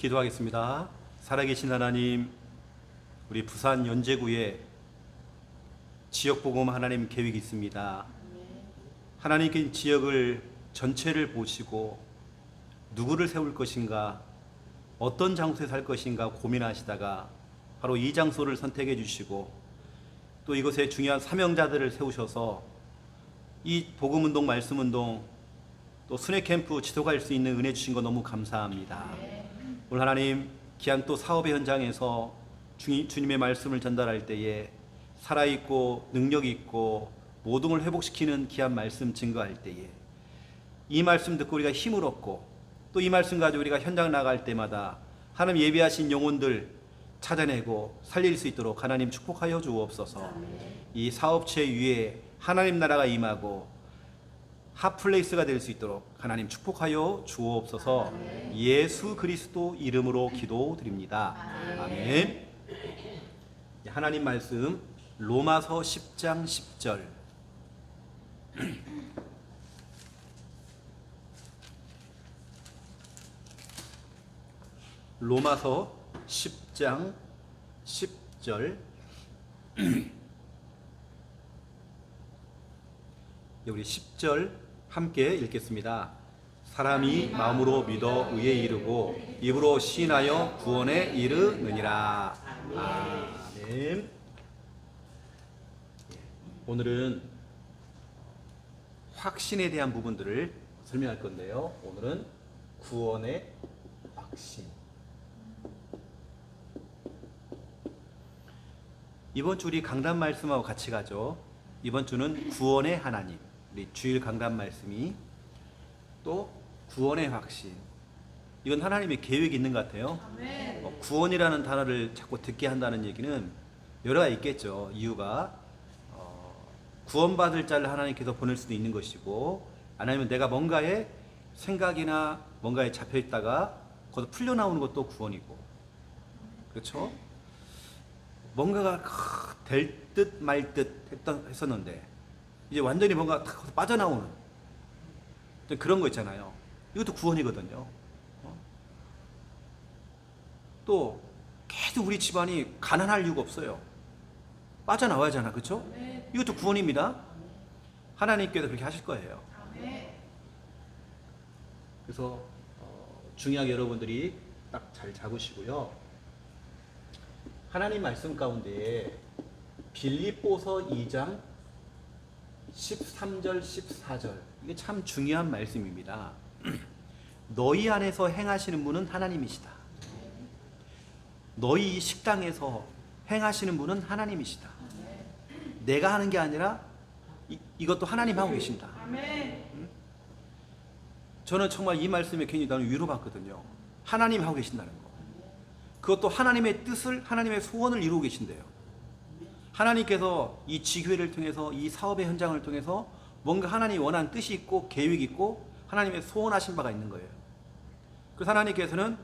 기도하겠습니다. 살아계신 하나님, 우리 부산 연제구에 지역복음 하나님 계획이 있습니다. 하나님께 지역을 전체를 보시고 누구를 세울 것인가, 어떤 장소에 살 것인가 고민하시다가 바로 이 장소를 선택해 주시고 또 이곳에 중요한 사명자들을 세우셔서 이 복음 운동, 말씀 운동 또 순회 캠프 지도갈 수 있는 은혜 주신 거 너무 감사합니다. 오늘 하나님 귀한 또 사업의 현장에서 주, 주님의 말씀을 전달할 때에 살아있고 능력 있고 모든 걸 회복시키는 귀한 말씀 증거할 때에 이 말씀 듣고 우리가 힘을 얻고 또 이 말씀 가지고 우리가 현장 나갈 때마다 하나님 예비하신 영혼들 찾아내고 살릴 수 있도록 하나님 축복하여 주옵소서. 이 사업체 위에 하나님 나라가 임하고 핫플레이스가 될 수 있도록 하나님 축복하여 주옵소서. 예수 그리스도 이름으로 기도드립니다. 아멘. 하나님 말씀 로마서 10장 10절 로마서 10장 10절 우리 10절 함께 읽겠습니다. 사람이 마음으로 믿어 의에 이르고 입으로 시인하여 구원에 이르느니라. 아멘. 오늘은 확신에 대한 부분들을 설명할 건데요. 오늘은 구원의 확신. 이번 주 우리 강단 말씀하고 같이 가죠. 이번 주는 구원의 하나님. 우리 주일 강단 말씀이 또 구원의 확신. 이건 하나님의 계획이 있는 것 같아요. 어, 구원이라는 단어를 자꾸 듣게 한다는 얘기는 여러 가지 있겠죠. 이유가 어, 구원받을 자를 하나님께서 보낼 수도 있는 것이고 아니면 내가 뭔가에 생각이나 뭔가에 잡혀 있다가 거기서 풀려 나오는 것도 구원이고 그렇죠? 뭔가가 될 듯 말 듯 했던 했었는데 이제 완전히 뭔가 탁 빠져나오는 그런 거 있잖아요. 이것도 구원이거든요. 어? 또 계속 우리 집안이 가난할 이유가 없어요. 빠져나와야 잖아, 그렇죠? 이것도 구원입니다. 하나님께서 그렇게 하실 거예요. 그래서 어, 중요하게 여러분들이 딱 잘 잡으시고요. 하나님 말씀 가운데 빌립보서 2장 13절 14절 이게 참 중요한 말씀입니다. 너희 안에서 행하시는 분은 하나님이시다. 너희 이 식당에서 행하시는 분은 하나님이시다. 내가 하는 게 아니라 이, 이것도 하나님 하고 계신다. 저는 정말 이 말씀에 괜히 나는 위로받거든요. 하나님 하고 계신다는 거. 그것도 하나님의 뜻을 하나님의 소원을 이루고 계신대요. 하나님께서 이 지교회를 통해서 이 사업의 현장을 통해서 뭔가 하나님이 원하는 뜻이 있고 계획이 있고 하나님의 소원하신 바가 있는 거예요. 그래서 하나님께서는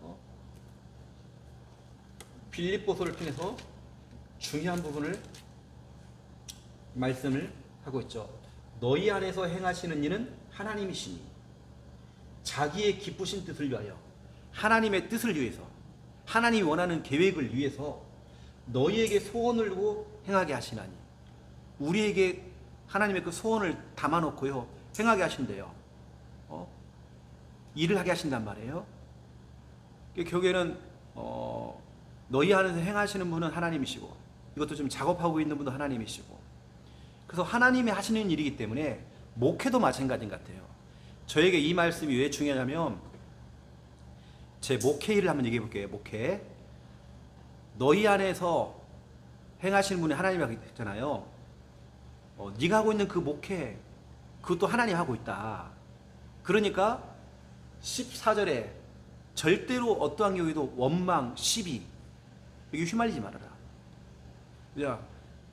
어, 빌립보서를 통해서 중요한 부분을 말씀을 하고 있죠. 너희 안에서 행하시는 일은 하나님이시니 자기의 기쁘신 뜻을 위하여 하나님의 뜻을 위해서 하나님이 원하는 계획을 위해서 너희에게 소원을 두고 행하게 하시나니 우리에게 하나님의 그 소원을 담아놓고요 행하게 하신대요. 어? 일을 하게 하신단 말이에요. 그 결국에는 어, 너희 안에서 행하시는 분은 하나님이시고 이것도 좀 작업하고 있는 분도 하나님이시고 그래서 하나님이 하시는 일이기 때문에 목회도 마찬가지인 것 같아요. 저에게 이 말씀이 왜 중요하냐면 제 목회 일을 한번 얘기해 볼게요. 목회. 너희 안에서 행하시는 분이 하나님이라고 했잖아요. 어, 네가 하고 있는 그 목회 그것도 하나님 하고 있다. 그러니까 14절에 절대로 어떠한 경우에도 원망, 시비 여기 휘말리지 말아라. 야,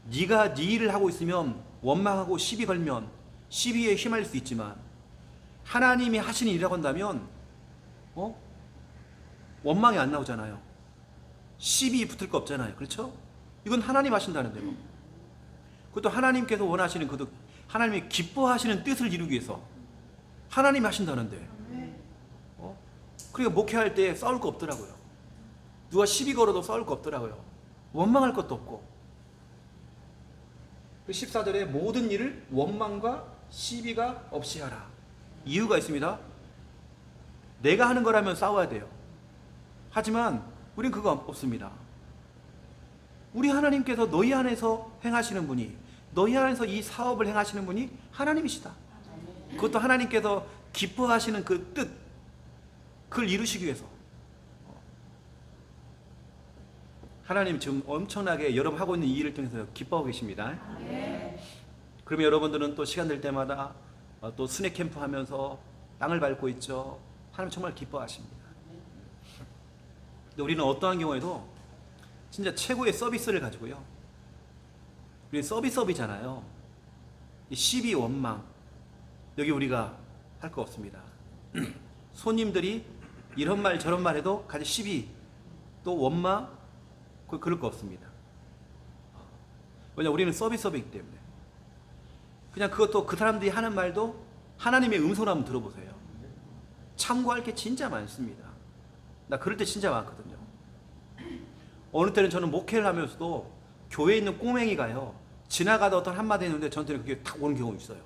네가 네 일을 하고 있으면 원망하고 시비 걸면 시비에 휘말릴 수 있지만 하나님이 하시는 일이라고 한다면 어? 원망이 안 나오잖아요. 시비 붙을 거 없잖아요. 그렇죠? 이건 하나님 하신다는데요. 그것도 하나님께서 원하시는 그것도 하나님이 기뻐하시는 뜻을 이루기 위해서 하나님 하신다는데 어? 그리고 목회할 때 싸울 거 없더라고요. 누가 시비 걸어도 싸울 거 없더라고요. 원망할 것도 없고. 그 14절에 모든 일을 원망과 시비가 없이 하라. 이유가 있습니다. 내가 하는 거라면 싸워야 돼요. 하지만 우린 그거 없습니다. 우리 하나님께서 너희 안에서 행하시는 분이 너희 안에서 이 사업을 행하시는 분이 하나님이시다. 그것도 하나님께서 기뻐하시는 그 뜻, 그걸 이루시기 위해서. 하나님 지금 엄청나게 여러분 하고 있는 이 일을 통해서 기뻐하고 계십니다. 그러면 여러분들은 또 시간 될 때마다 어, 또 스낵 캠프 하면서 땅을 밟고 있죠. 하나님 정말 기뻐하십니다. 근데 우리는 어떠한 경우에도 진짜 최고의 서비스를 가지고요. 우리 서비스업이잖아요. 이 시비 원망 여기 우리가 할 거 없습니다. 손님들이 이런 말 저런 말 해도 가지 시비 또 원망 그 그럴 거 없습니다. 왜냐 우리는 서비스업이기 때문에 그냥 그것도 그 사람들이 하는 말도 하나님의 음성을 한번 들어보세요. 참고할 게 진짜 많습니다. 나 그럴 때 진짜 많거든요. 어느 때는 저는 목회를 하면서도 교회에 있는 꼬맹이가요. 지나가다 어떤 한마디 했는데 저한테는 그게 탁 오는 경우 있어요.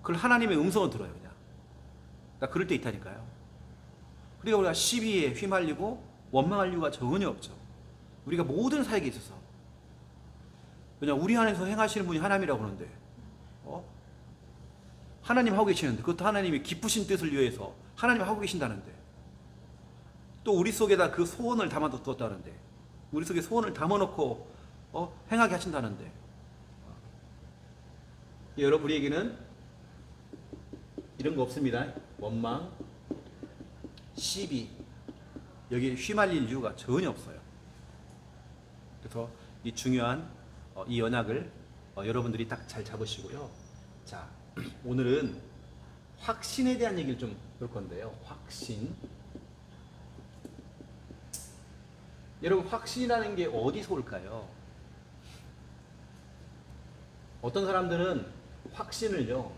그걸 하나님의 음성을 들어요, 그냥. 나 그럴 때 있다니까요. 그러니까 우리가 시비에 휘말리고 원망할 이유가 전혀 없죠. 우리가 모든 사역에 있어서. 왜냐, 우리 안에서 행하시는 분이 하나님이라고 하는데, 어? 하나님 하고 계시는데, 그것도 하나님이 기쁘신 뜻을 위해서 하나님 하고 계신다는데, 또 우리 속에다 그 소원을 담아뒀다는데, 우리 속에 소원을 담아놓고, 어? 행하게 하신다는데, 여러분, 우리에게는 이런 거 없습니다. 원망, 시비, 여기 휘말릴 이유가 전혀 없어요. 그래서 이 중요한 어, 이 연약을 어, 여러분들이 딱 잘 잡으시고요. 자, 오늘은 확신에 대한 얘기를 좀 볼 건데요. 확신. 여러분 확신이라는 게 어디서 올까요? 어떤 사람들은 확신을요.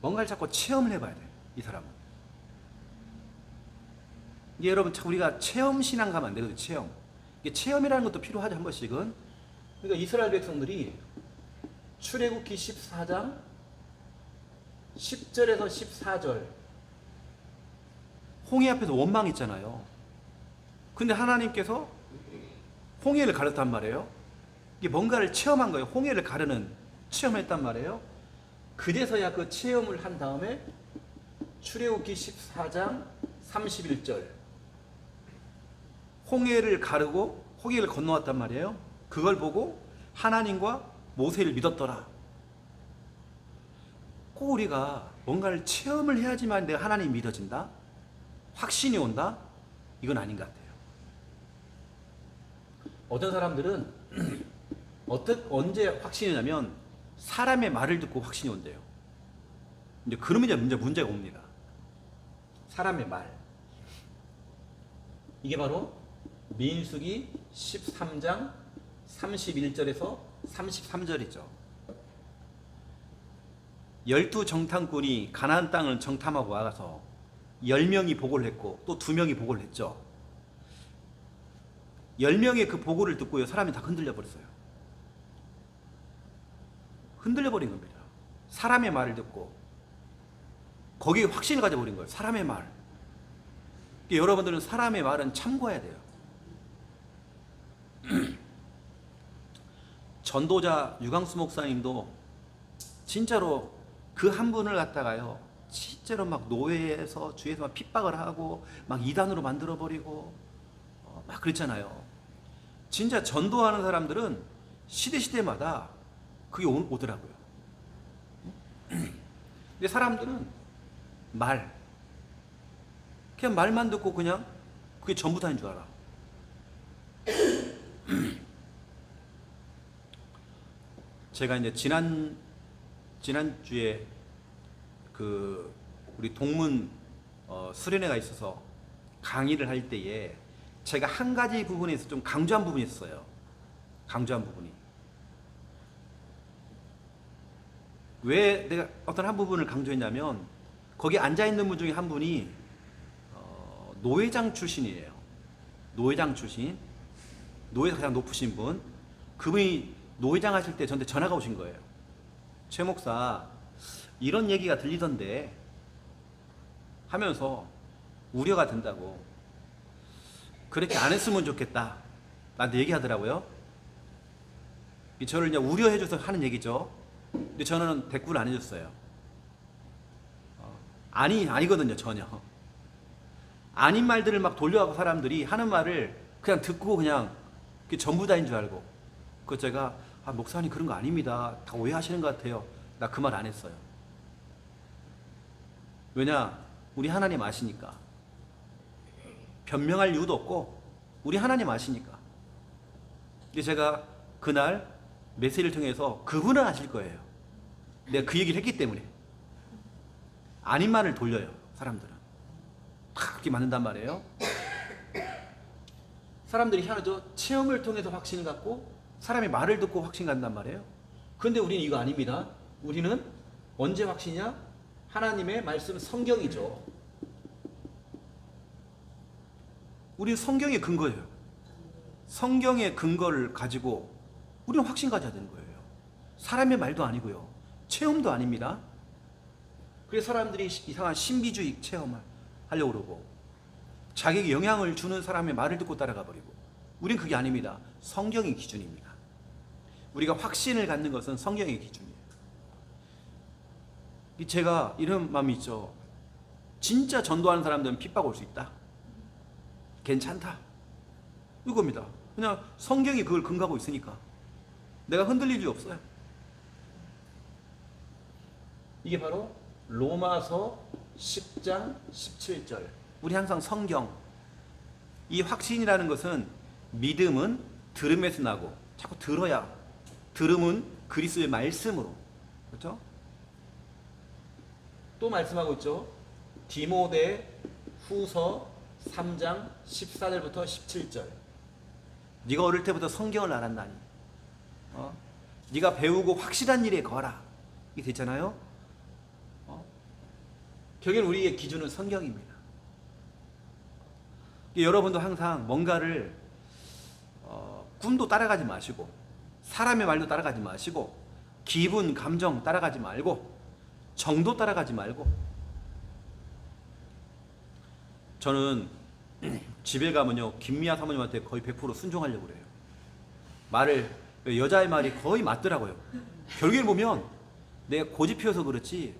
뭔가를 자꾸 체험을 해봐야 돼. 이 사람은. 이게 여러분 참 우리가 체험 신앙 가면 안 되거든요. 체험. 이게 체험이라는 것도 필요하죠 한 번씩은. 그러니까 이스라엘 백성들이 출애굽기 14장 10절에서 14절 홍해 앞에서 원망했잖아요. 근데 하나님께서 홍해를 가렸단 말이에요. 이게 뭔가를 체험한 거예요. 홍해를 가르는 체험을 했단 말이에요. 그제서야 그 체험을 한 다음에 출애굽기 14장 31절 홍해를 가르고 홍해를 건너왔단 말이에요. 그걸 보고 하나님과 모세를 믿었더라. 꼭 우리가 뭔가를 체험을 해야지만 내가 하나님 믿어진다? 확신이 온다? 이건 아닌 것 같아요. 어떤 사람들은 어떻, 언제 확신이 나면 사람의 말을 듣고 확신이 온대요. 이제 그러면 이제 문제, 문제가 옵니다. 사람의 말. 이게 바로 민수기 13장 31절에서 33절이죠. 열두 정탐꾼이 가나안 땅을 정탐하고 와서 열 명이 보고를 했고 또두 명이 보고를 했죠. 열 명의 그 보고를 듣고요 사람이 다 흔들려 버렸어요. 흔들려 버린 겁니다. 사람의 말을 듣고 거기에 확신을 가져버린 거예요. 사람의 말. 그러니까 여러분들은 사람의 말은 참고해야 돼요. 전도자 유광수 목사님도 진짜로 그 한 분을 갖다가요. 실제로 막 노예에서 주에서 막 핍박을 하고 막 이단으로 만들어 버리고 어, 막 그랬잖아요. 진짜 전도하는 사람들은 시대 시대마다 그게 오, 오더라고요. 근데 사람들은 말 그냥 말만 듣고 그냥 그게 전부 다인 줄 알아. 제가 이제 지난 지난 주에 그 우리 동문 어, 수련회가 있어서 강의를 할 때에 제가 한 가지 부분에서 좀 강조한 부분이 있어요. 강조한 부분이. 왜 내가 어떤 한 부분을 강조했냐면 거기 앉아 있는 분 중에 한 분이 어, 노회장 출신이에요. 노회장 출신. 노회에서 가장 높으신 분. 그분이 노회장 하실 때 저한테 전화가 오신 거예요. 최 목사 이런 얘기가 들리던데 하면서 우려가 된다고 그렇게 안 했으면 좋겠다. 나한테 얘기하더라고요. 이 저를 이제 우려해줘서 하는 얘기죠. 근데 저는 대꾸를 안 해줬어요. 어, 아니 아니거든요 전혀. 아닌 말들을 막 돌려하고 사람들이 하는 말을 그냥 듣고 그냥 전부 다인 줄 알고 그 제가 아, 목사님 그런 거 아닙니다. 다 오해하시는 것 같아요. 나 그 말 안 했어요. 왜냐? 우리 하나님 아시니까 변명할 이유도 없고 우리 하나님 아시니까. 근데 제가 그날 메시지를 통해서 그분은 아실 거예요. 내가 그 얘기를 했기 때문에. 아닌 말을 돌려요 사람들은. 다 그렇게 맞는단 말이에요. 사람들이 희한하죠 체험을 통해서 확신 갖고 사람의 말을 듣고 확신 갖는단 말이에요. 그런데 우리는 이거 아닙니다. 우리는 언제 확신이냐? 하나님의 말씀 성경이죠 우리 성경의 근거예요. 성경의 근거를 가지고 우리는 확신 가져야 되는 거예요. 사람의 말도 아니고요. 체험도 아닙니다. 그래서 사람들이 이상한 신비주의 체험을 하려고 그러고 자기에게 영향을 주는 사람의 말을 듣고 따라가 버리고 우린 그게 아닙니다. 성경이 기준입니다. 우리가 확신을 갖는 것은 성경의 기준이에요. 이 제가 이런 마음이 있죠. 진짜 전도하는 사람들은 핍박 올 수 있다. 괜찮다. 이겁니다. 그냥 성경이 그걸 근거하고 있으니까 내가 흔들릴 일 없어요. 이게 바로 로마서 10장 17절. 우리 항상 성경 이 확신이라는 것은 믿음은 들음에서 나고 자꾸 들어야 들음은 그리스도의 말씀으로 그렇죠? 또 말씀하고 있죠. 디모데 후서 3장 14절부터 17절. 네가 어릴 때부터 성경을 알았나니. 어? 네가 배우고 확실한 일에 거라. 이게 됐잖아요. 어? 결국 우리의 기준은 성경입니다. 여러분도 항상 뭔가를 어, 꿈도 따라가지 마시고 사람의 말도 따라가지 마시고 기분, 감정 따라가지 말고 정도 따라가지 말고 저는 집에 가면요 김미아 사모님한테 거의 100% 순종하려고 그래요. 말을 여자의 말이 거의 맞더라고요. 결국엔 보면 내가 고집 피워서 그렇지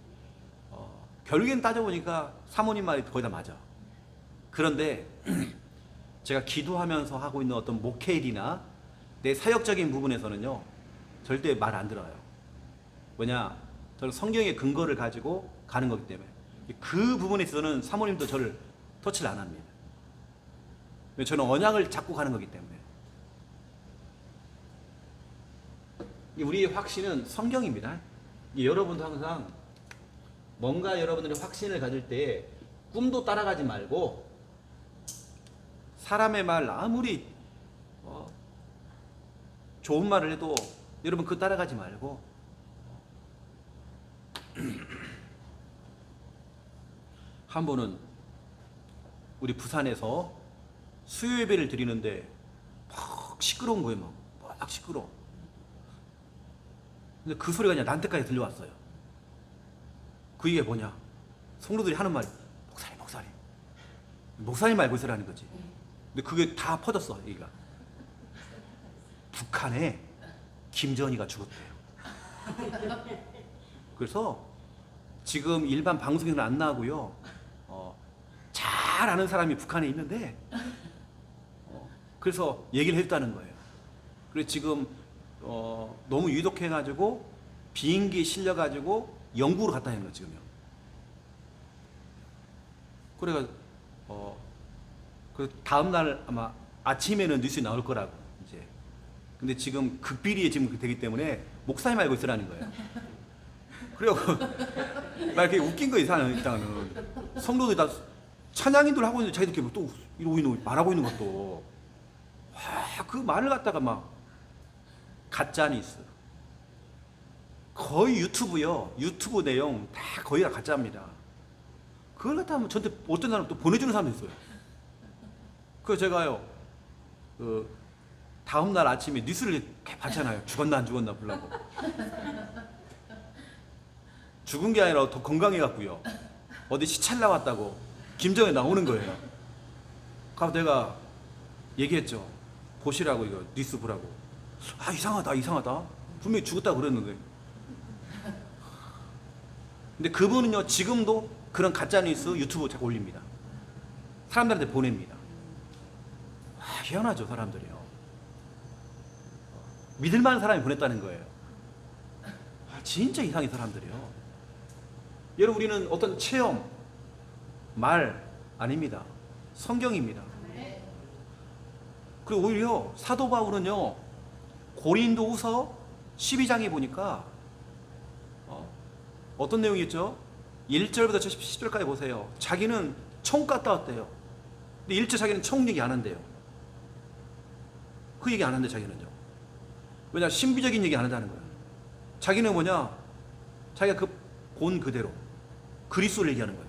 어, 결국엔 따져보니까 사모님 말이 거의 다 맞아. 그런데 제가 기도하면서 하고 있는 어떤 목회일이나 내 사역적인 부분에서는요 절대 말 안 들어요. 뭐냐 저는 성경의 근거를 가지고 가는 거기 때문에 그 부분에 있어서는 사모님도 저를 터치를 안 합니다. 왜 저는 언약을 잡고 가는 거기 때문에. 이 우리의 확신은 성경입니다. 이 여러분도 항상 뭔가 여러분들이 확신을 가질 때 꿈도 따라가지 말고 사람의 말 아무리 어, 좋은 말을 해도 여러분 그 따라가지 말고 한 번은 우리 부산에서 수요 예배를 드리는데 막 시끄러운 거예요, 막. 막 시끄러. 근데 그 소리가 그냥 난때까지 들려왔어요. 그 이게 뭐냐? 성도들이 하는 말이 목사님, 목사님. 목사님 말고 있으라는 거지. 근데 그게 다 퍼졌어, 얘기가. 북한에 김정희가 죽었대요. 그래서 지금 일반 방송에는 안 나오고요. 어, 잘 아는 사람이 북한에 있는데 어, 그래서 얘기를 했다는 거예요. 그래서 지금 어, 너무 유독해가지고 비행기 실려가지고 영국으로 갔다 는 거예요 지금요. 그래가 어, 그 다음 날 아마 아침에는 뉴스에 나올 거라고 이제. 근데 지금 극비리에 지금 되기 때문에 목사님 알고 있으라는 거예요. 그래갖고 나 이렇게 웃긴 거 이상은 일단은 성도들이 다 찬양인들 하고 있는데 자기들끼리 또 이러고 있는 말하고 있는 것도 와 그 말을 갖다가 막 가짜 뉴스 거의 유튜브요 유튜브 내용 다 거의 다 가짜입니다 그걸 갖다 하면 저한테 어떤 사람 또 보내주는 사람도 있어요. 그래서 제가요, 그 다음 날 아침에 뉴스를 이렇게 봤잖아요. 죽었나 안 죽었나 보려고. 죽은 게 아니라 더 건강해갖고요. 어디 시찰 나왔다고 김정에 나오는 거예요. 그래서 내가 얘기했죠. 보시라고 이거 뉴스 보라고. 아 이상하다 이상하다. 분명히 죽었다 그랬는데. 근데 그분은요 지금도 그런 가짜 뉴스 유튜브 자꾸 올립니다. 사람들한테 보냅니다. 아, 희한하죠 사람들이요. 믿을 만한 사람이 보냈다는 거예요. 아, 진짜 이상한 사람들이요. 여러분 우리는 어떤 체험, 말 아닙니다. 성경입니다. 그리고 오히려 사도 바울은요 고린도 후서 12장에 보니까 어, 어떤 내용이었죠? 1절부터 10절까지 보세요. 자기는 총 갔다 왔대요. 근데 1절 자기는 총 얘기 안 한대요. 그 얘기 안 한대 자기는요. 왜냐 신비적인 얘기 안 한다는 거예요. 자기는 뭐냐? 자기가 그 본 그대로 그리스도를 얘기하는 거예요.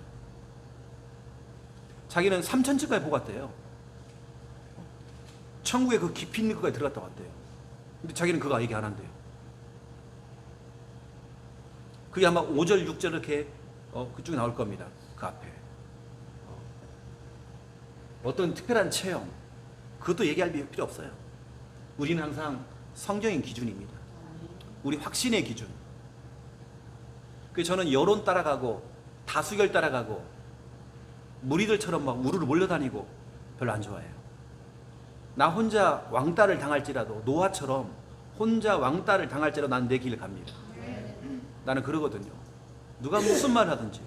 자기는 3천층까지 보고 갔대요. 천국의 그 깊이 있는 것까지 들어갔다 왔대요. 근데 자기는 그거 얘기 안 한대요. 그게 아마 5절, 6절 이렇게 어, 그쪽에 나올 겁니다. 그 앞에. 어. 떤 특별한 체험, 그것도 얘기할 필요 없어요. 우리는 항상 성경인 기준입니다. 우리 확신의 기준. 그 저는 여론 따라가고 다수결 따라가고 무리들처럼 막 우르르 몰려다니고 별로 안 좋아해요. 나 혼자 왕따를 당할지라도 노아처럼 혼자 왕따를 당할지라도 난 내 길을 갑니다. 나는 그러거든요. 누가 무슨 말 하든지.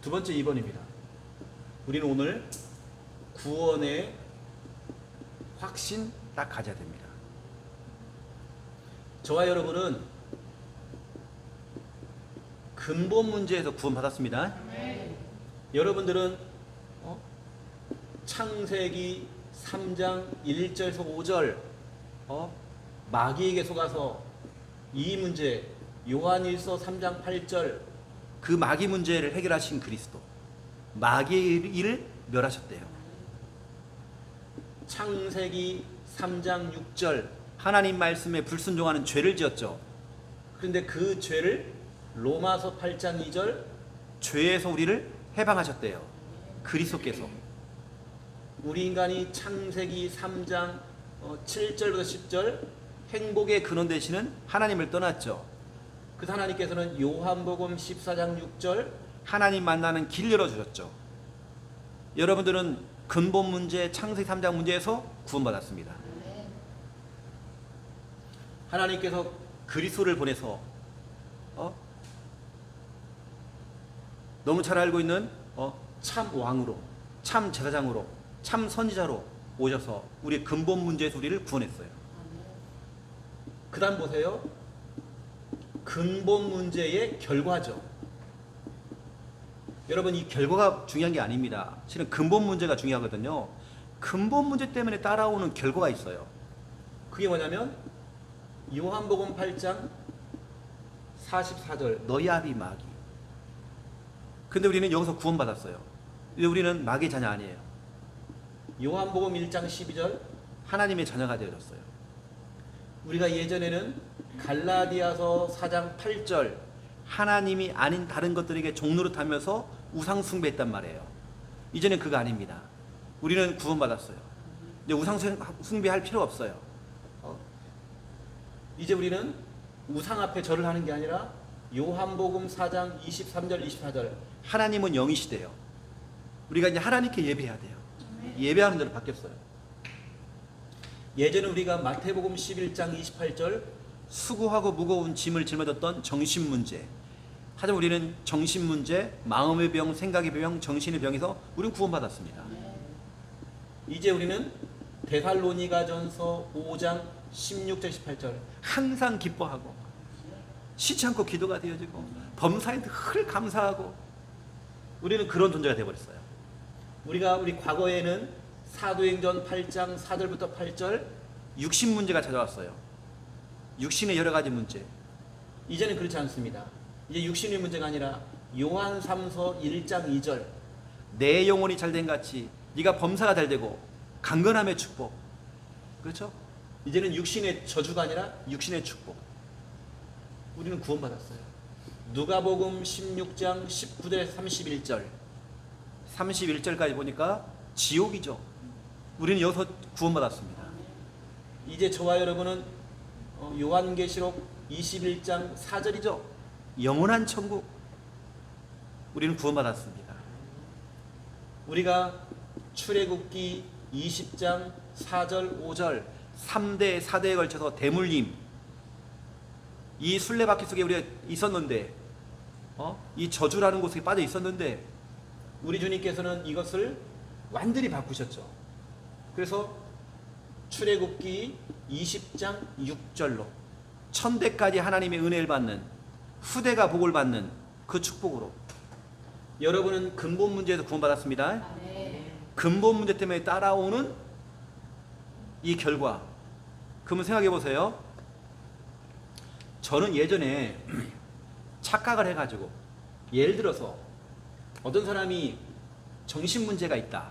두 번째 2번입니다. 우리는 오늘 구원의 확신 딱 가져야 됩니다. 저와 여러분은 근본 문제에서 구원받았습니다. 여러분들은 어? 창세기 3장 1절에서 5절 어? 마귀에게 속아서 이 문제 요한일서 3장 8절 그 마귀 문제를 해결하신 그리스도 마귀의 일을 멸하셨대요. 창세기 3장 6절 하나님 말씀에 불순종하는 죄를 지었죠. 그런데 그 죄를 로마서 8장 2절 죄에서 우리를 해방하셨대요. 그리스도께서 우리 인간이 창세기 3장 7절부터 10절 행복의 근원 되시는 하나님을 떠났죠. 그 하나님께서는 요한복음 14장 6절 하나님 만나는 길 열어주셨죠. 여러분들은 근본 문제 창세기 3장 문제에서 구원받았습니다. 하나님께서 그리스도를 보내서 너무 잘 알고 있는 어? 참 왕으로 참 제사장으로 참 선지자로 오셔서 우리의 근본 문제에서 우리를 구원했어요. 그 다음 보세요. 근본 문제의 결과죠. 여러분 이 결과가 중요한 게 아닙니다. 실은 근본 문제가 중요하거든요. 근본 문제 때문에 따라오는 결과가 있어요. 그게 뭐냐면 요한복음 8장 44절 너희 아비 마귀. 근데 우리는 여기서 구원받았어요. 우리는 마귀 자녀 아니에요. 요한복음 1장 12절 하나님의 자녀가 되어졌어요. 우리가 예전에는 갈라디아서 4장 8절 하나님이 아닌 다른 것들에게 종로를 타면서 우상 숭배했단 말이에요. 이제는 그거 아닙니다. 우리는 구원받았어요. 이제 우상 숭배할 필요 없어요. 어? 이제 우리는 우상 앞에 절을 하는 게 아니라 요한복음 4장 23절 24절 하나님은 영이시대요. 우리가 이제 하나님께 예배해야 돼요. 예배하는 대로 바뀌었어요. 예전에 우리가 마태복음 11장 28절 수고하고 무거운 짐을 짊어졌던 정신 문제. 하지만 우리는 정신 문제, 마음의 병, 생각의 병, 정신의 병에서 우리는 구원받았습니다. 이제 우리는 데살로니가전서 5장 16절 18절 항상 기뻐하고 쉬지 않고 기도가 되어지고 범사에도 늘 감사하고 우리는 그런 존재가 되어버렸어요. 우리가 우리 과거에는 사도행전 8장 4절부터 8절 육신 문제가 찾아왔어요. 육신의 여러 가지 문제. 이제는 그렇지 않습니다. 이제 육신의 문제가 아니라 요한 3서 1장 2절 내 영혼이 잘된 같이 네가 범사가 잘 되고 강건함의 축복 그렇죠? 이제는 육신의 저주가 아니라 육신의 축복 우리는 구원받았어요 누가복음 16장 19절. 31절 31절까지 보니까 지옥이죠. 우리는 여기서 구원받았습니다. 이제 저와 여러분은 어, 요한계시록 21장 4절이죠. 영원한 천국. 우리는 구원받았습니다. 우리가 출애굽기 20장 4절 5절 3대 4대에 걸쳐서 대물림 이 순례바퀴 속에 우리가 있었는데 어? 이 저주라는 곳에 빠져 있었는데 우리 주님께서는 이것을 완전히 바꾸셨죠. 그래서 출애굽기 20장 6절로 천대까지 하나님의 은혜를 받는 후대가 복을 받는 그 축복으로 여러분은 근본 문제에서 구원받았습니다. 근본 문제 때문에 따라오는 이 결과. 그러면 생각해 보세요. 저는 예전에 착각을 해가지고 예를 들어서 어떤 사람이 정신 문제가 있다.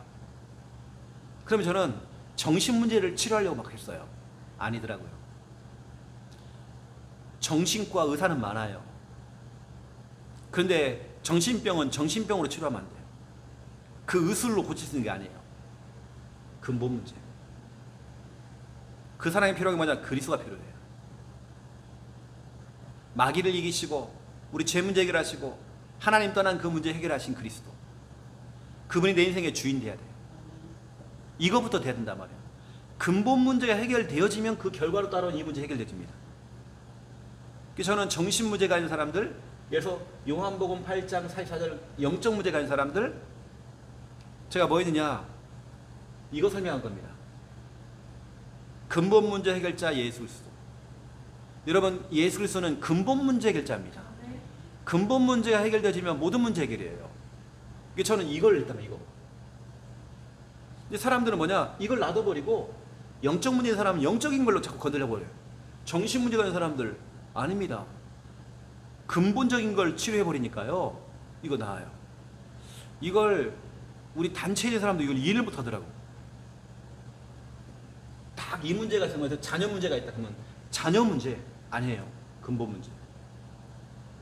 그러면 저는 정신 문제를 치료하려고 막 했어요. 아니더라고요. 정신과 의사는 많아요. 그런데 정신병은 정신병으로 치료하면 안 돼요. 그 의술로 고칠 수 있는 게 아니에요. 근본 문제. 그 사람이 필요한 게 뭐냐? 그리스도가 필요해요. 마귀를 이기시고 우리 죄 문제 해결하시고 하나님 떠난 그 문제 해결하신 그리스도. 그분이 내 인생의 주인 돼야 돼요. 이거부터 돼야 된단 말이에요. 근본 문제가 해결되어지면 그 결과로 따라온 이 문제 해결되집니다. 그래서 저는 정신 문제가 있는 사람들, 들어서 요한복음 8장 44절 영적 문제가 있는 사람들 제가 뭐 했느냐? 이거 설명한 겁니다. 근본 문제 해결자 예수 그리스도. 여러분 예수 그리스도는 근본 문제 해결자입니다. 근본 문제가 해결되지면 모든 문제 해결이에요. 저는 이걸 일단 이거. 근데 사람들은 뭐냐? 이걸 놔둬버리고 영적 문제인 사람은 영적인 걸로 자꾸 건드려 버려요. 정신 문제가 있는 사람들 아닙니다. 근본적인 걸 치료해 버리니까요. 이거 나아요. 이걸 우리 단체에 있는 사람도 이걸 이해를 못 하더라고. 딱 이 문제가 있으면 자녀 문제가 있다 그러면 자녀 문제 아니에요. 근본 문제.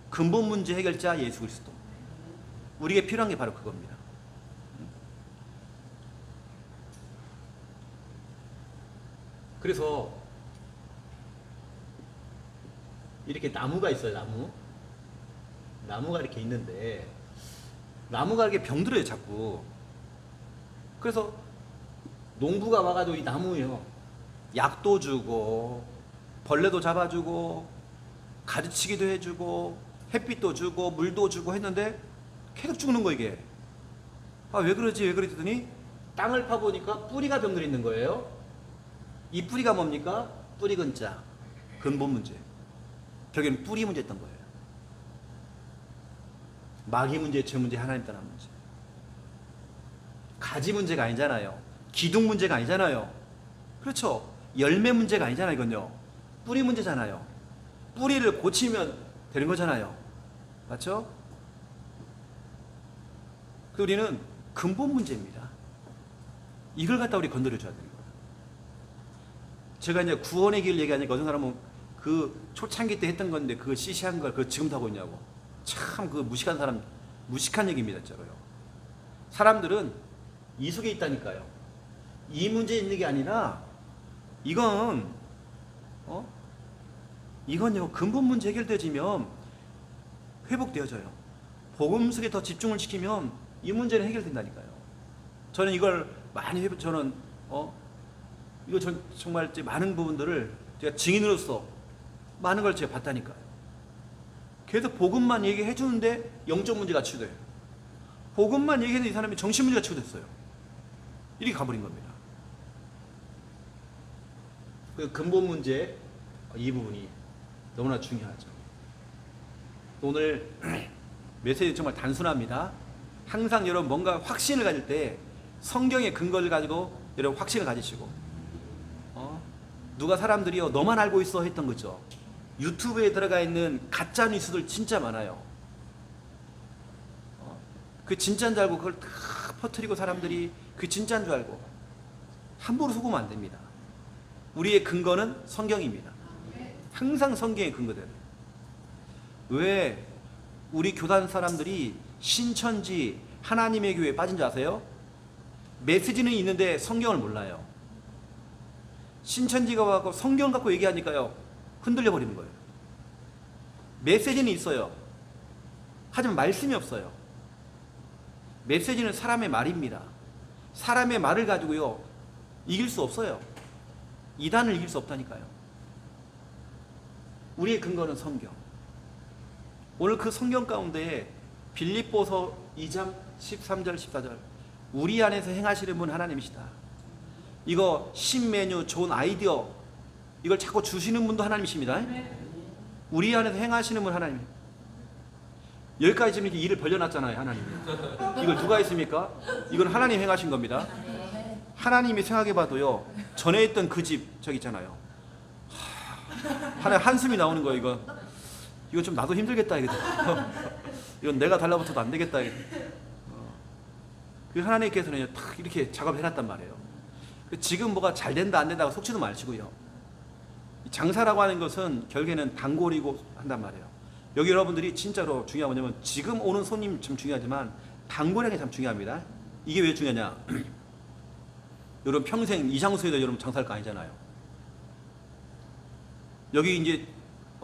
근본 문제 해결자 예수 그리스도. 우리에게 필요한 게 바로 그겁니다. 그래서 이렇게 나무가 있어요, 나무. 나무가 이렇게 있는데 나무가 이렇게 병들어요, 자꾸. 그래서 농부가 와가지고 이 나무요 약도 주고 벌레도 잡아주고 가르치기도 해주고 햇빛도 주고 물도 주고 했는데 계속 죽는 거 이게. 아 왜 그러지 왜 그러지 더니 땅을 파보니까 뿌리가 병들어 있는 거예요. 이 뿌리가 뭡니까? 뿌리 근자 근본 문제. 결국엔 뿌리 문제였던 거예요. 마귀 문제, 죄 문제, 하나님 떠난 문제. 가지 문제가 아니잖아요. 기둥 문제가 아니잖아요. 그렇죠. 열매 문제가 아니잖아요, 이건요. 뿌리 문제잖아요. 뿌리를 고치면 되는 거잖아요. 맞죠? 그 우리는 근본 문제입니다. 이걸 갖다 우리 건드려줘야 되는 거예요. 제가 이제 구원의 길 얘기하니까 어떤 사람은 그 초창기 때 했던 건데 그거 시시한 걸 그거 지금도 하고 있냐고. 참 그 무식한 사람, 무식한 얘기입니다, 저거요. 사람들은 이 속에 있다니까요. 이 문제 있는 게 아니라 이건 어? 이건요 근본 문제 해결되지면 회복되어져요. 복음 속에 더 집중을 시키면 이 문제는 해결된다니까요. 저는 이걸 많이 회복 저는 어 이거 전 정말 제 많은 부분들을 제가 증인으로서 많은 걸 제가 봤다니까요. 계속 복음만 얘기해 주는데 영적 문제가 치유돼요. 복음만 얘기했는데 이 사람이 정신 문제가 치유됐어요. 이렇게 가버린 겁니다. 그 근본 문제 이 부분이 너무나 중요하죠. 오늘 메시지 정말 단순합니다. 항상 여러분 뭔가 확신을 가질 때 성경의 근거를 가지고 여러분 확신을 가지시고 어? 누가 사람들이요 너만 알고 있어 했던 거죠. 유튜브에 들어가 있는 가짜 뉴스들 진짜 많아요. 그 진짜인 줄 알고 그걸 다 퍼뜨리고 사람들이 그 진짜인 줄 알고 함부로 속으면 안 됩니다. 우리의 근거는 성경입니다. 항상 성경의 근거대로. 왜 우리 교단 사람들이 신천지 하나님의 교회에 빠진 줄 아세요? 메시지는 있는데 성경을 몰라요. 신천지가 와서 성경 갖고 얘기하니까요. 흔들려 버리는 거예요. 메시지는 있어요. 하지만 말씀이 없어요. 메시지는 사람의 말입니다. 사람의 말을 가지고요. 이길 수 없어요. 이단을 이길 수 없다니까요. 우리의 근거는 성경. 오늘 그 성경 가운데 빌립보서 2장 13절 14절 우리 안에서 행하시는 분 하나님이시다. 이거 신메뉴 좋은 아이디어 이걸 자꾸 주시는 분도 하나님이십니다. 우리 안에서 행하시는 분 하나님. 여기까지 지금 이렇게 일을 벌려놨잖아요, 하나님이. 이걸 누가 했습니까? 이건 하나님 행하신 겁니다. 하나님이 생각해봐도요, 전에 있던 그 집 저기 있잖아요. 하나 한숨이 나오는 거예요, 이거. 이거 좀 나도 힘들겠다 이거. 이건 내가 달라붙어도 안 되겠다. 이거. 어. 그 하나님께서는 탁 이렇게 작업해 놨단 말이에요. 그 지금 뭐가 잘 된다 안 된다고 속지도 마시고요. 이 장사라고 하는 것은 결국에는 단골이고 한단 말이에요. 여기 여러분들이 진짜로 중요한 건 뭐냐면 지금 오는 손님 참 중요하지만 단골이 참 중요합니다. 이게 왜 중요하냐? 여러분 평생 이 장소에도 여러분 장사할 거 아니잖아요. 여기 이제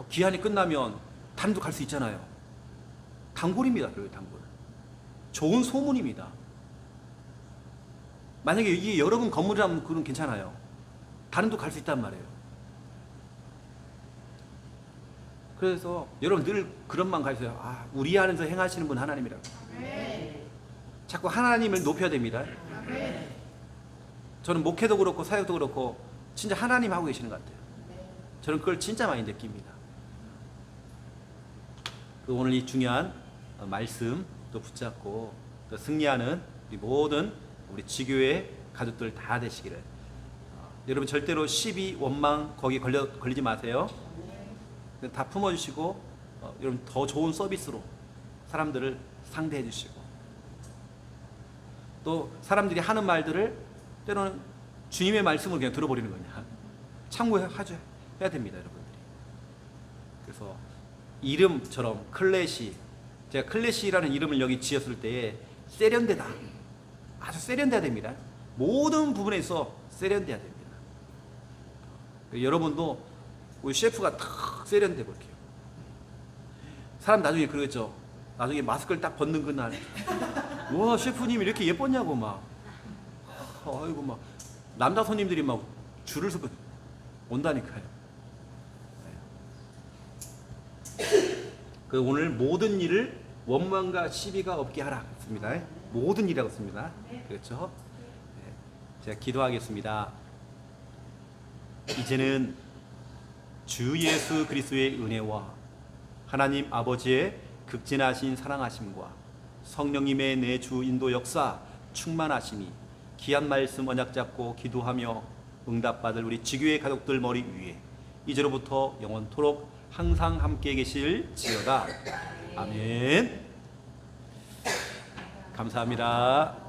기한이 끝나면 단도 갈수 있잖아요. 단골입니다. 그리고 단골. 좋은 소문입니다. 만약에 이게 여러 분 건물이라면 그건 괜찮아요. 다른 도갈수 있단 말이에요. 그래서 여러분 늘 그런 마음 가지세요. 아, 우리 안에서 행하시는 분 하나님이라고. 자꾸 하나님을 높여야 됩니다. 저는 목회도 그렇고 사역도 그렇고 진짜 하나님 하고 계시는 것 같아요. 저는 그걸 진짜 많이 느낍니다. 그 오늘 이 중요한 어, 말씀 또 붙잡고 또 승리하는 우리 모든 우리 지교회 가족들 다 되시기를. 어, 여러분 절대로 시비 원망 거기 걸려 걸리지 마세요. 다 품어주시고 어, 여러분 더 좋은 서비스로 사람들을 상대해 주시고 또 사람들이 하는 말들을 때로는 주님의 말씀을 그냥 들어버리는 거냐. 참고하죠. 해야 됩니다 여러분들이. 그래서 이름처럼 클래시. 제가 클래시라는 이름을 여기 지었을 때에 세련되다. 아주 세련돼야 됩니다. 모든 부분에 있어 세련돼야 됩니다. 여러분도 우리 셰프가 탁 세련되고 이렇게. 사람 나중에 그러겠죠. 나중에 마스크를 딱 벗는 그날. 와 셰프님이 이렇게 예뻤냐고 막 아이고 막 남자 손님들이 막 줄을 서고 온다니까요. 그 오늘 모든 일을 원망과 시비가 없게 하라. 했습니다. 모든 일이라고 했습니다. 그렇죠? 네. 제가 기도하겠습니다. 이제는 주 예수 그리스도의 은혜와 하나님 아버지의 극진하신 사랑하심과 성령님의 내 주 인도 역사 충만하심이 귀한 말씀 언약 잡고 기도하며 응답받을 우리 지교의 가족들 머리 위에 이제로부터 영원토록 항상 함께 계실 지어다. 아멘. 감사합니다.